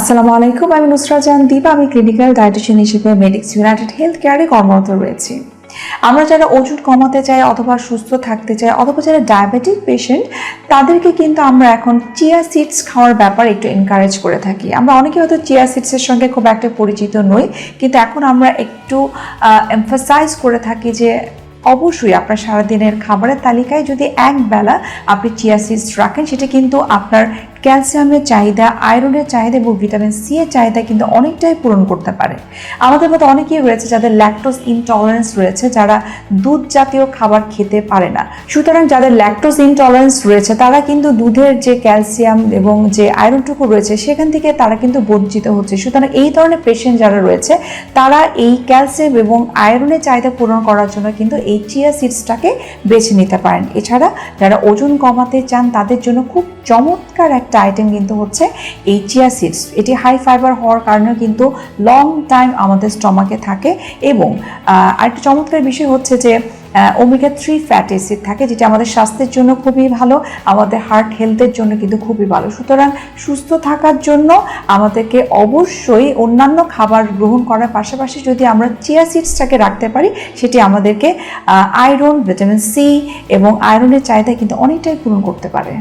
আসসালামু আলাইকুম, আমি নুসরা জান দীপা, আমি ক্লিনিক্যাল ডায়েটিশিয়ান হিসেবে মেডিক্স ইউনাইটেড হেলথ কেয়ারে কর্মরত রয়েছি। আমরা যারা ওজন কমাতে চাই অথবা সুস্থ থাকতে চাই অথবা যারা ডায়াবেটিক পেশেন্ট, তাদেরকে কিন্তু আমরা এখন চিয়া সিডস খাওয়ার ব্যাপার একটু এনকারেজ করে থাকি। আমরা অনেকে হয়তো চিয়া সিডসের সঙ্গে খুব একটা পরিচিত নই, কিন্তু এখন আমরা একটু এমফাসাইজ করে থাকি যে অবশ্যই আপনার সারাদিনের খাবারের তালিকায় যদি এক বেলা আপনি চিয়া সিডস রাখেন, সেটা কিন্তু আপনার ক্যালসিয়ামের চাহিদা, আয়রনের চাহিদা এবং ভিটামিন সি এর চাহিদা কিন্তু অনেকটাই পূরণ করতে পারে। আমাদের মতো অনেকেই রয়েছে যাদের ল্যাকটোজ ইনটলারেন্স রয়েছে, যারা দুধ জাতীয় খাবার খেতে পারে না। সুতরাং যাদের ল্যাকটোজ ইনটলারেন্স রয়েছে, তারা কিন্তু দুধের যে ক্যালসিয়াম এবং যে আয়রনটুকু রয়েছে, সেখান থেকে তারা কিন্তু বঞ্চিত হচ্ছে। সুতরাং এই ধরনের পেশেন্ট যারা রয়েছে, তারা এই ক্যালসিয়াম এবং আয়রনের চাহিদা পূরণ করার জন্য কিন্তু এই চিয়া সিডসটাকে বেছে নিতে পারেন। এছাড়া যারা ওজন কমাতে চান, তাদের জন্য খুব চমৎকার একটা আইটেম কিন্তু হচ্ছে এই চিয়া সিডস এটি হাই ফাইবার হওয়ার কারণে কিন্তু লং টাইম আমাদের স্টমাকে থাকে এবং আরেকটা চমৎকার বিষয় হচ্ছে যে ওমেগা থ্রি ফ্যাট অ্যাসিড থাকে যেটা আমাদের স্বাস্থ্যের জন্য খুবই ভালো, আমাদের হার্ট হেলথের জন্য কিন্তু খুবই ভালো। সুতরাং সুস্থ থাকার জন্য আমাদেরকে অবশ্যই অন্যান্য খাবার গ্রহণ করার পাশাপাশি যদি আমরা চিয়া সিডসটাকে রাখতে পারি, সেটি আমাদেরকে আয়রন ভিটামিন সি এবং আয়রনের চাহিদা কিন্তু অনেকটাই পূরণ করতে পারে।